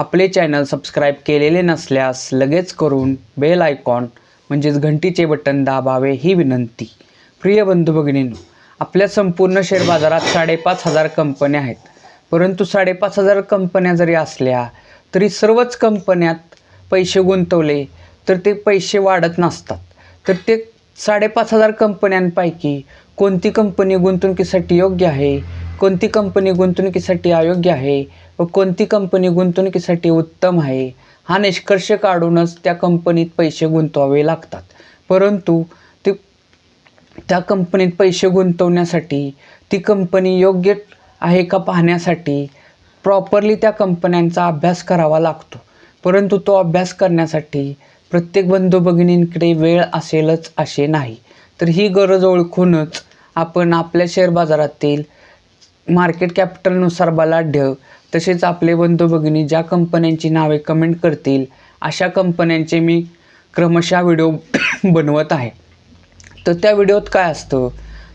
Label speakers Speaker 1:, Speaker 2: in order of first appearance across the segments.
Speaker 1: आपले channel subscribe केलेले नसल्यास लगेच करून बेल आयकॉन म्हणजेच घंटीचे बटन दाबावे ही विनंती. प्रिय बंधू भगिनींनो आपल्या संपूर्ण शेअर बाजारात साडेपाच हजार कंपन्या आहेत. परंतु साडेपाच हजार कंपन्या जरी असल्या तरी सर्वच कंपन्यात पैसे गुंतवले तर ते पैसे वाढत नसतात. तर ते साडेपाच हजार कंपन्यांपैकी कोणती कंपनी गुंतवणुकीसाठी योग्य आहे? कोणती कंपनी गुंतवणुकीसाठी अयोग्य आहे व कोणती कंपनी गुंतवणुकीसाठी उत्तम आहे? हा निष्कर्ष काढूनच त्या कंपनीत पैसे गुंतवावे लागतात. परंतु ती त्या कंपनीत पैसे गुंतवण्यासाठी ती कंपनी योग्य आहे का पाहण्यासाठी प्रॉपरली त्या कंपन्यांचा अभ्यास करावा लागतो. परंतु तो अभ्यास करण्यासाठी प्रत्येक बंधू भगिनींकडे वेळ असेलच असे नाही. तर ही गरज ओळखूनच आपण आपल्या शेअर बाजारातील मार्केट कॅपिटलनुसार बलाढ्य तसेच आपले बंधू भगिनी ज्या कंपन्यांची नावे कमेंट करतील अशा कंपन्यांचे मी क्रमशः व्हिडिओ बनवत आहे. तर त्या व्हिडिओत काय असतं?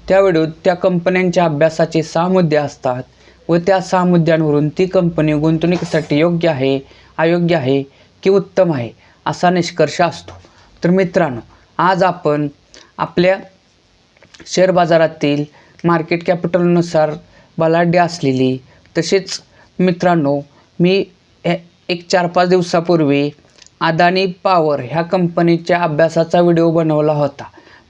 Speaker 1: त्या व्हिडिओत त्या कंपन्यांच्या अभ्यासाचे सहा मुद्दे असतात व त्या सहा मुद्द्यांवरून ती कंपनी गुंतवणुकीसाठी योग्य आहे अयोग्य आहे की उत्तम आहे असा निष्कर्ष असतो. तर मित्रांनो आज आपण आपल्या शेअर बाजारातील मार्केट कॅपिटलनुसार बलाढ्य असलेली. तसेच मित्रांनो मी हे एक चार पाच दिवसापूर्वी अदानी पॉवर ह्या कंपनीच्या अभ्यासाचा व्हिडिओ बनवला होता.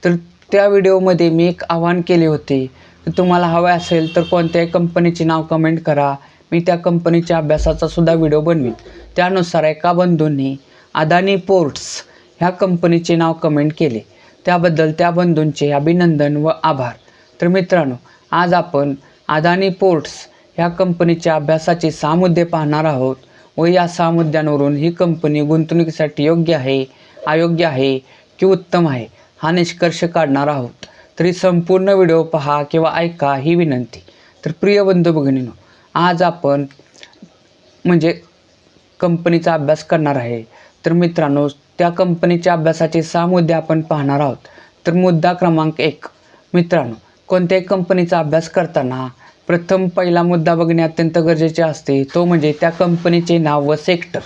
Speaker 1: तर त्या व्हिडिओमध्ये मी एक आवाहन केले होते की तुम्हाला हवे असेल तर कोणत्याही कंपनीचे नाव कमेंट करा. मी त्या कंपनीच्या अभ्यासाचा सुद्धा व्हिडिओ बनवीन. त्यानुसार एका बंधूंनी अदानी पोर्ट्स ह्या कंपनीचे नाव कमेंट केले. त्याबद्दल त्या बंधूंचे अभिनंदन व आभार. तर मित्रांनो आज आपण अदानी पोर्ट्स ह्या कंपनीच्या अभ्यासाचे सहा मुद्दे पाहणार आहोत व या सहा मुद्द्यांवरून ही कंपनी गुंतवणुकीसाठी योग्य आहे अयोग्य आहे की उत्तम आहे हा निष्कर्ष काढणार आहोत. तरी संपूर्ण व्हिडिओ पहा किंवा ऐका ही विनंती. तर प्रिय बंधू भगिनीनो आज आपण म्हणजे कंपनीचा अभ्यास करणार आहे. तर मित्रांनो त्या कंपनीच्या अभ्यासाचे सहा मुद्दे आपण पाहणार आहोत. तर मुद्दा क्रमांक एक. मित्रांनो कोणत्याही कंपनीचा अभ्यास करताना प्रथम पहिला मुद्दा बघणे अत्यंत गरजेचे असते. तो म्हणजे त्या कंपनीचे नाव व सेक्टर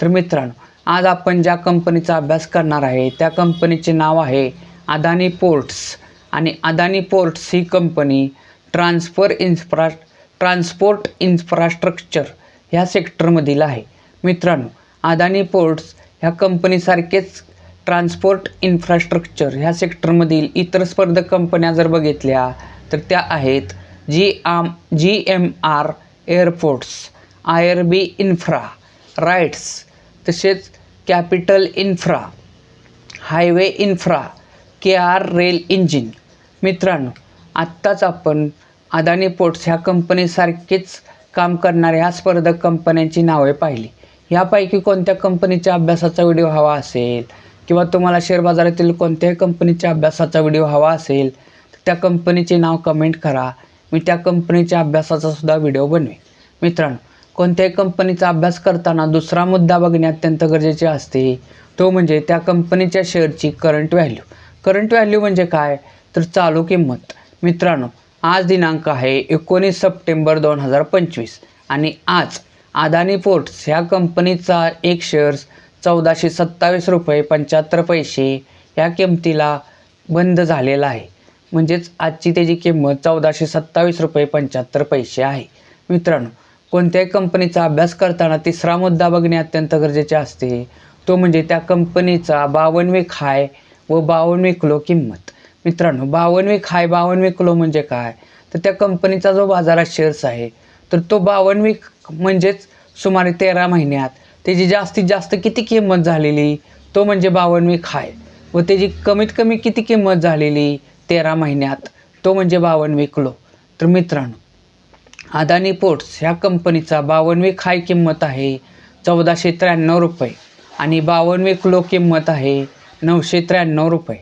Speaker 1: तर मित्रांनो आज आपण ज्या कंपनीचा अभ्यास करणार आहे त्या कंपनीचे नाव आहे अदानी पोर्ट्स. आणि अदानी पोर्ट्स ही company transfer infra transport infrastructure ह्या सेक्टरमधील आहे. मित्रांनो अदानी पोर्ट्स ह्या कंपनीसारखेच ट्रान्सपोर्ट इन्फ्रास्ट्रक्चर ह्या सेक्टरमधील इतर स्पर्धक कंपन्या जर बघितल्या तर त्या आहेत जी आम G M R airports I R B infra RITES तसेच capital infra highway infra K R rail engine मित्रांनो आत्ताच आपण अदानी पोर्ट्स ह्या कंपनीसारखेच काम करणाऱ्या ह्या स्पर्धक कंपन्यांची नावे पाहिली. ह्यापैकी कोणत्या कंपनीच्या अभ्यासाचा व्हिडिओ हवा असेल? किंवा तुम्हाला शेअर बाजारातील कोणत्याही कंपनीच्या अभ्यासाचा व्हिडिओ हवा असेल तर त्या कंपनीचे नाव कमेंट करा. मी त्या कंपनीच्या अभ्यासाचा सुद्धा व्हिडिओ बनवेन. मित्रांनो कोणत्याही कंपनीचा अभ्यास करताना दुसरा मुद्दा बघणे अत्यंत गरजेचे असते. तो म्हणजे त्या कंपनीच्या शेअरची करंट व्हॅल्यू करंट व्हॅल्यू म्हणजे काय? तर चालू किंमत. मित्रांनो आज दिनांक आहे एकोणीस सप्टेंबर दोन हजार पंचवीस. आणि आज अदानी पोर्ट्स ह्या कंपनीचा एक शेअर्स चौदाशे सत्तावीस रुपये पंच्याहत्तर पैसे ह्या किमतीला बंद झालेला आहे. म्हणजेच आजची त्याची किंमत चौदाशे सत्तावीस रुपये पंच्याहत्तर पैसे आहे. मित्रांनो कोणत्याही कंपनीचा अभ्यास करताना तिसरा मुद्दा बघणे अत्यंत गरजेचे असते. तो म्हणजे त्या कंपनीचा बावनवे खाय व बावनवे किलो किंमत. मित्रांनो बावनवे खाय बावनवे किलो म्हणजे काय? तर त्या कंपनीचा जो बाजारात शेअर्स आहे तर तो बावनवे म्हणजेच सुमारे तेरा महिन्यात त्याची जास्तीत जास्त किती किंमत झालेली? तो म्हणजे बावनवी खाय. व त्याची कमीत कमी किती किंमत झालेली? तेरा महिन्यात. तो म्हणजे बावनवी किलो. तर मित्रांनो अदानी पोर्ट्स ह्या कंपनीचा बावनवी खाय किंमत आहे चौदाशे त्र्याण्णव रुपये. आणि बावन्न किलो किंमत आहे नऊशे त्र्याण्णव रुपये.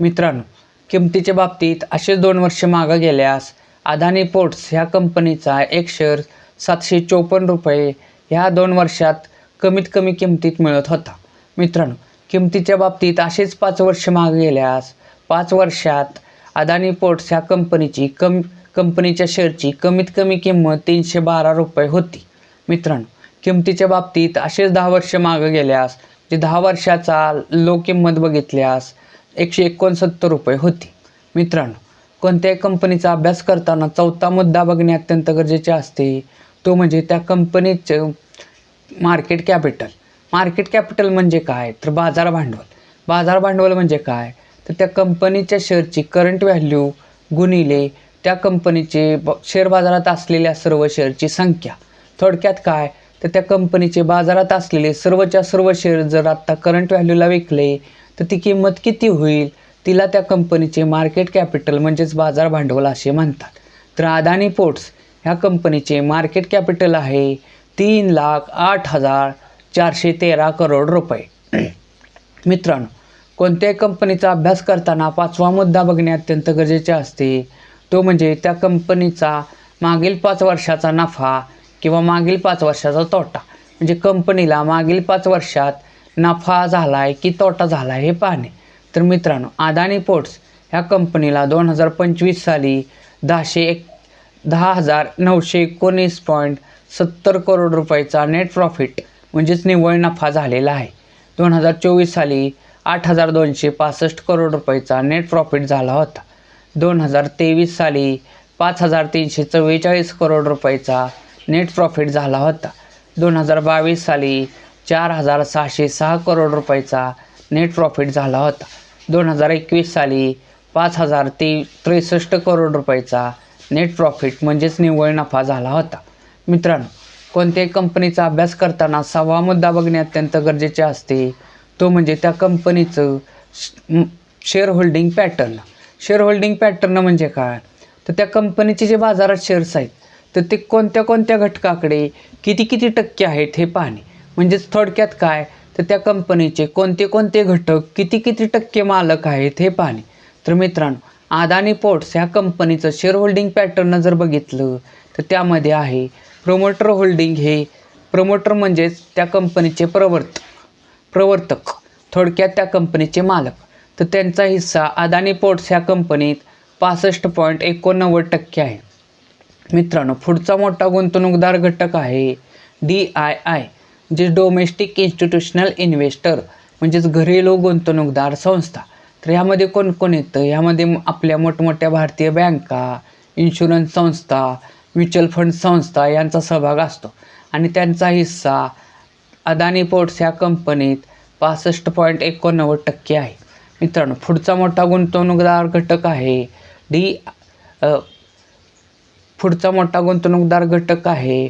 Speaker 1: मित्रांनो किमतीच्या बाबतीत असे दोन वर्ष मागं गेल्यास अदानी पोर्ट्स ह्या कंपनीचा एक शेअर सातशे चोपन्न रुपये ह्या दोन वर्षात कमीत कमी किमतीत मिळत होता. मित्रांनो किमतीच्या बाबतीत असेच पाच वर्ष मागे गेल्यास पाच वर्षात अदानी पोर्ट्स ह्या कंपनीची कम कंपनीच्या शेअरची कमीत कमी किंमत तीनशे बारा रुपये होती. मित्रांनो किमतीच्या बाबतीत असेच दहा वर्ष मागं गेल्यास जे दहा वर्षाचा लो किंमत बघितल्यास एकशे एकोणसत्तर रुपये होती. मित्रांनो कोणत्याही कंपनीचा अभ्यास करताना चौथा मुद्दा बघणे अत्यंत गरजेचे असते. तो म्हणजे त्या कंपनीचं मार्केट कॅपिटल. मार्केट कॅपिटल म्हणजे काय? तर बाजार भांडवल. बाजार भांडवल म्हणजे काय? तर त्या कंपनीच्या शेअरची करंट व्हॅल्यू गुणिले त्या कंपनीचे ब शेअर बाजारात असलेल्या सर्व शेअरची संख्या. थोडक्यात काय? तर त्या कंपनीचे बाजारात असलेले सर्वच्या सर्व शेअर जर आत्ता करंट व्हॅल्यूला विकले तर ती किंमत किती होईल? तिला त्या कंपनीचे मार्केट कॅपिटल म्हणजेच बाजार भांडवल असे म्हणतात. तर अदानी पोर्ट्स ह्या कंपनीचे मार्केट कॅपिटल आहे. तीन लाख आठ हजार चारशे तेरा करोड रुपये. मित्रांनो कोणत्याही कंपनीचा अभ्यास करताना पाचवा मुद्दा बघणे अत्यंत गरजेचे असते. तो म्हणजे त्या कंपनीचा मागील पाच वर्षाचा नफा किंवा मागील पाच वर्षाचा तोटा. म्हणजे कंपनीला मागील पाच वर्षात नफा झाला आहे की तोटा झाला आहे हे पाहणे. तर मित्रांनो अदानी पोर्ट्स ह्या कंपनीला दोन हजार पंचवीस साली दहाशे एक दहा हजार नऊशे एकोणीस पॉईंट सत्तर करोड रुपयाचा नेट प्रॉफिट म्हणजेच निव्वळ नफा झालेला आहे. दोन हजार चोवीस साली आठ हजार दोनशे पासष्ट करोड रुपयाचा नेट प्रॉफिट झाला होता. दोन हजार तेवीस साली पाच हजार तीनशे चव्वेचाळीस करोड रुपयाचा नेट प्रॉफिट झाला होता. दोन हजार बावीस साली चार हजार सहाशे सहा करोड रुपयाचा नेट प्रॉफिट झाला होता. दोन हजार एकवीस साली पाच हजार ते त्रेसष्ट करोड रुपयाचा नेट प्रॉफिट म्हणजेच निव्वळ नफा झाला होता. मित्रांनो कोणत्याही कंपनीचा अभ्यास करताना सहावा मुद्दा बघणे अत्यंत गरजेचे असते. तो म्हणजे त्या कंपनीचं share holding pattern share holding pattern म्हणजे काय? तर त्या कंपनीचे जे बाजारात शेअर्स आहेत तर ते कोणत्या कोणत्या घटकाकडे किती किती टक्के आहेत हे पाहणे. म्हणजेच थोडक्यात काय? तर त्या कंपनीचे कोणते कोणते घटक किती किती टक्के मालक आहेत हे पाहणे. तर मित्रांनो अदानी पोर्ट्स ह्या कंपनीचं शेअर होल्डिंग पॅटर्न जर बघितलं तर त्यामध्ये आहे प्रमोटर होल्डिंग हे प्रमोटर म्हणजेच त्या कंपनीचे प्रवर्त प्रवर्तक थोडक्यात त्या कंपनीचे मालक. तर त्यांचा हिस्सा अदानी पोर्ट्स ह्या कंपनीत पासष्ट पॉईंट एकोणनव्वद टक्के आहे. मित्रांनो पुढचा मोठा गुंतवणूकदार घटक आहे डी आय आय जे डोमेस्टिक इन्स्टिट्यूशनल इन्व्हेस्टर म्हणजेच घरेलू गुंतवणूकदार संस्था. तर ह्यामध्ये कोण कोण येतं? ह्यामध्ये आपल्या मोठमोठ्या भारतीय बँका इन्शुरन्स संस्था म्युच्युअल फंड संस्था यांचा सहभाग असतो. आणि त्यांचा हिस्सा अदानी पोर्ट्स ह्या कंपनीत पासष्ट पॉईंट एकोणनव्वद टक्के आहे. मित्रांनो पुढचा मोठा गुंतवणूकदार घटक आहे डी पुढचा मोठा गुंतवणूकदार घटक आहे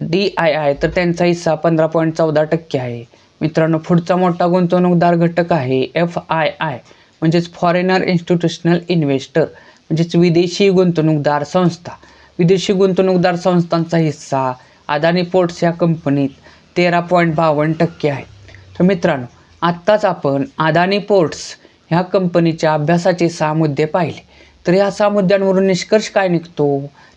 Speaker 1: डी आय आय. तर त्यांचा हिस्सा पंधरा पॉईंट चौदा टक्के आहे. मित्रांनो पुढचा मोठा गुंतवणूकदार घटक आहे एफ आय आय म्हणजेच फॉरेनर इन्स्टिट्यूशनल इन्व्हेस्टर म्हणजेच विदेशी गुंतवणूकदार संस्था. विदेशी गुंतवणूकदार संस्थांचा हिस्सा अदानी पोर्ट्स या कंपनीत तेरा पॉईंट बावन्न टक्के आहे. तर मित्रांनो आत्ताच आपण अदानी पोर्ट्स ह्या कंपनीच्या अभ्यासाचे सहा मुद्दे पाहिले. तर ह्या सहा मुद्द्यांवरून निष्कर्ष काय निघतो?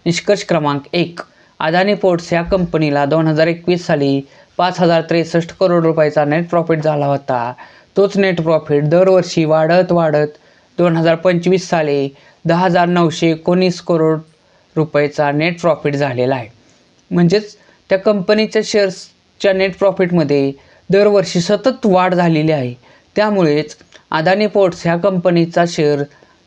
Speaker 1: निष्कर्ष क्रमांक एक अदानी पोर्ट्स ह्या कंपनीला दोन हजार एकवीस साली पाच हजार त्रेसष्ट करोड रुपयाचा नेट प्रॉफिट झाला होता. तोच नेट प्रॉफिट दरवर्षी वाढत वाढत दोन हजार पंचवीस साली दहा हजार नऊशे एकोणीस करोड रुपयाचा नेट प्रॉफिट झालेला आहे. म्हणजेच त्या कंपनीच्या शेअर्सच्या नेट प्रॉफिटमध्ये दरवर्षी सतत वाढ झालेली आहे. त्यामुळेच अदानी पोर्ट्स ह्या कंपनीचा शेअर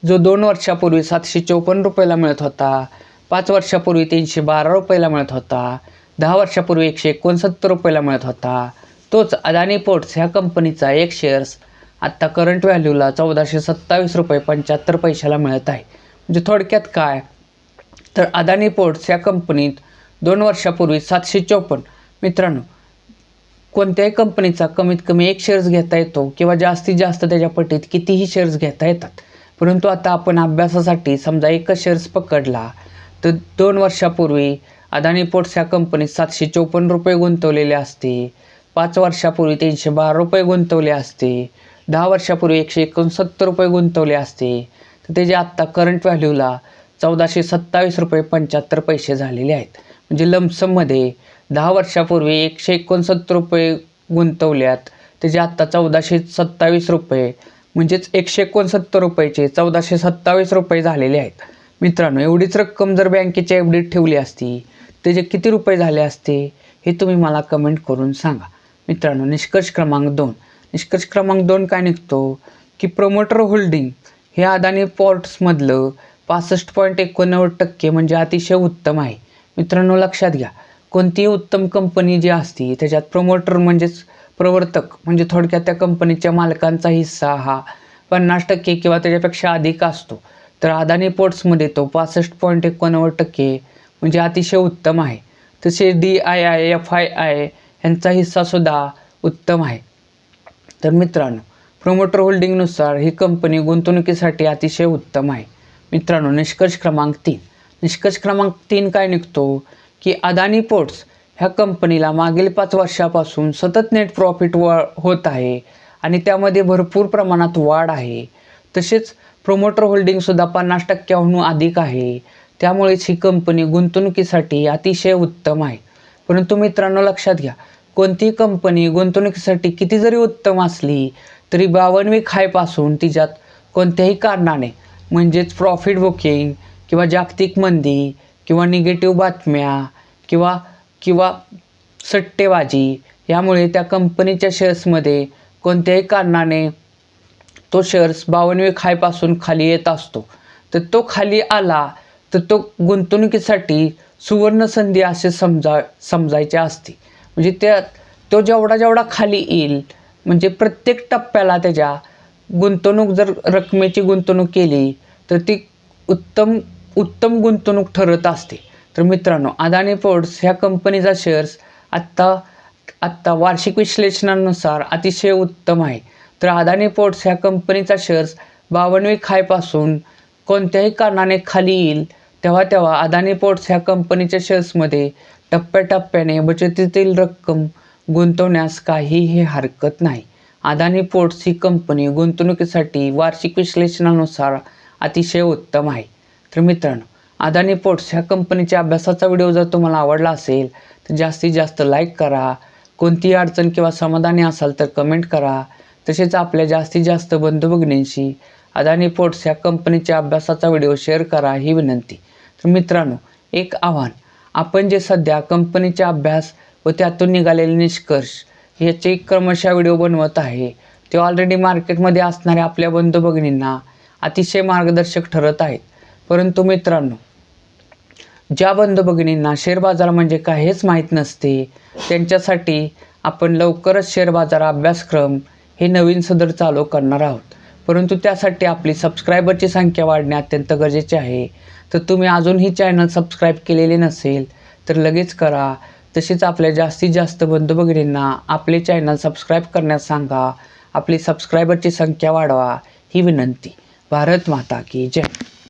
Speaker 1: जो दोन वर्षापूर्वी सातशे चौपन्न रुपयाला मिळत होता पाच वर्षापूर्वी तीनशे बारा रुपयाला मिळत होता दहा वर्षापूर्वी एकशे एकोणसत्तर रुपयाला मिळत होता. तोच अदानी पोर्ट्स ह्या कंपनीचा एक शेअर्स आत्ता करंट व्हॅल्यूला चौदाशे सत्तावीस रुपये पंच्याहत्तर पैशाला मिळत आहे. म्हणजे थोडक्यात काय? तर अदानी पोर्ट्स या कंपनीत दोन वर्षापूर्वी सातशे चौपन्न. मित्रांनो कोणत्याही कंपनीचा कमीत कमी एक शेअर्स घेता येतो किंवा जास्तीत जास्त त्याच्या पटीत कितीही शेअर्स घेता येतात. परंतु आता आपण अभ्यासासाठी समजा एकच शेअर्स पकडला तर दोन वर्षापूर्वी अदानी पोर्ट्स ह्या कंपनीत सातशे चोपन्न रुपये गुंतवलेले असते पाच वर्षापूर्वी तीनशे बारा रुपये गुंतवले असते दहा वर्षापूर्वी एकशे एकोणसत्तर रुपये गुंतवले असते. तर त्याचे आत्ता करंट व्हॅल्यूला चौदाशे सत्तावीस रुपये पंच्याहत्तर पैसे झालेले आहेत. म्हणजे लमसममध्ये दहा वर्षापूर्वी एकशे एकोणसत्तर रुपये गुंतवल्यात. त्याचे आत्ता चौदाशे सत्तावीस रुपये म्हणजेच एकशे एकोणसत्तर रुपयाचे चौदाशे सत्तावीस रुपये झालेले आहेत. मित्रांनो एवढीच रक्कम जर बँकेच्या एफ डीत ठेवली असती त्याचे किती रुपये झाले असते हे तुम्ही मला कमेंट करून सांगा. मित्रांनो निष्कर्ष क्रमांक दोन. निष्कर्ष क्रमांक दोन काय निघतो? की प्रमोटर होल्डिंग हे अदानी पोर्ट्समधलं पासष्ट पॉईंट एकोणनव्वद टक्के म्हणजे अतिशय उत्तम आहे. मित्रांनो लक्षात घ्या. कोणतीही उत्तम कंपनी जी असते त्याच्यात प्रमोटर म्हणजेच प्रवर्तक म्हणजे थोडक्यात त्या कंपनीच्या मालकांचा हिस्सा हा पन्नास टक्के किंवा त्याच्यापेक्षा अधिक असतो. तर अदानी पोर्ट्समध्ये तो पासष्ट पॉईंट एकोणनव्वद टक्के म्हणजे अतिशय उत्तम आहे. तसे D I I F I I यांचा हिस्सासुद्धा उत्तम आहे. तर मित्रांनो प्रमोटर होल्डिंगनुसार ही कंपनी गुंतवणुकीसाठी अतिशय उत्तम आहे. मित्रांनो निष्कर्ष क्रमांक तीन. निष्कर्ष क्रमांक तीन काय निघतो? की अदानी पोर्ट्स ह्या कंपनीला मागील पाच वर्षापासून सतत नेट प्रॉफिट व होत आहे आणि त्यामध्ये भरपूर प्रमाणात वाढ आहे. तसेच प्रोमोटर होल्डिंगसुद्धा पन्नास टक्क्याहून अधिक आहे. त्यामुळेच ही कंपनी गुंतवणुकीसाठी अतिशय उत्तम आहे. परंतु मित्रांनो लक्षात घ्या कोणतीही कंपनी गुंतवणुकीसाठी किती जरी उत्तम असली तरी बावनवी खायपासून तिच्यात कोणत्याही कारणाने म्हणजेच प्रॉफिट बुकिंग किंवा जागतिक मंदी किंवा निगेटिव्ह बातम्या किंवा किंवा सट्टेबाजी यामुळे त्या कंपनीच्या शेअर्समध्ये कोणत्याही कारणाने तो शेअर्स बावनवे खायपासून खाली येत असतो. तर तो खाली आला तर तो गुंतवणुकीसाठी सुवर्ण संधी असे समजा समजायचे असते. म्हणजे त्या तो जेवढा जेवढा खाली येईल म्हणजे प्रत्येक टप्प्याला त्याच्या गुंतवणूक जर रकमेची गुंतवणूक केली तर ती उत्तम उत्तम गुंतवणूक ठरत असते. तर मित्रांनो अदानी पोर्ट्स ह्या कंपनीचा शेअर्स आत्ता आत्ता वार्षिक विश्लेषणानुसार अतिशय उत्तम आहे. तर अदानी पोर्ट्स ह्या कंपनीचा शेअर्स बावनवी खायपासून कोणत्याही कारणाने खाली येईल तेव्हा तेव्हा अदानी पोर्ट्स ह्या कंपनीच्या शेअर्समध्ये टप्प्याटप्प्याने बचतीतील रक्कम गुंतवण्यास काहीही हरकत नाही. अदानी पोर्ट्स ही कंपनी गुंतवणुकीसाठी वार्षिक विश्लेषणानुसार अतिशय उत्तम आहे. तर मित्रांनो अदानी पोर्ट्स ह्या कंपनीच्या अभ्यासाचा व्हिडिओ जर तुम्हाला आवडला असेल तर जास्तीत जास्त लाईक करा. कोणतीही अडचण किंवा समाधानी असाल तर कमेंट करा. तसेच आपल्या जास्तीत जास्त बंधू भगिनींशी अदानी पोर्ट्स ह्या कंपनीच्या अभ्यासाचा व्हिडिओ शेअर करा ही विनंती. तर मित्रांनो एक आव्हान. आपण जे सध्या कंपनीचा अभ्यास व त्यातून निघालेले निष्कर्ष याचे क्रमशः व्हिडिओ बनवत आहे. ते ऑलरेडी मार्केटमध्ये असणाऱ्या आपल्या बंधू भगिनींना अतिशय मार्गदर्शक ठरत आहेत. परंतु मित्रांनो ज्या बंधू भगिनींना शेअर बाजार म्हणजे काय हेच माहीत नसते त्यांच्यासाठी आपण लवकरच शेअर बाजार अभ्यासक्रम हे नवीन सदर चालू करणार आहोत. परंतु त्यासाठी आपली सबस्क्रायबरची संख्या वाढणे अत्यंत गरजेचे आहे. तर तुम्ही अजून ही चॅनल सबस्क्राईब केलेले नसेल तर लगेच करा. तसेच आपल्या जास्तीत जास्त बंधू भगिनींना आपले चॅनल सबस्क्राईब करण्यास सांगा. आपली सबस्क्रायबरची संख्या वाढवा. ही विनंती. भारत माता की जय.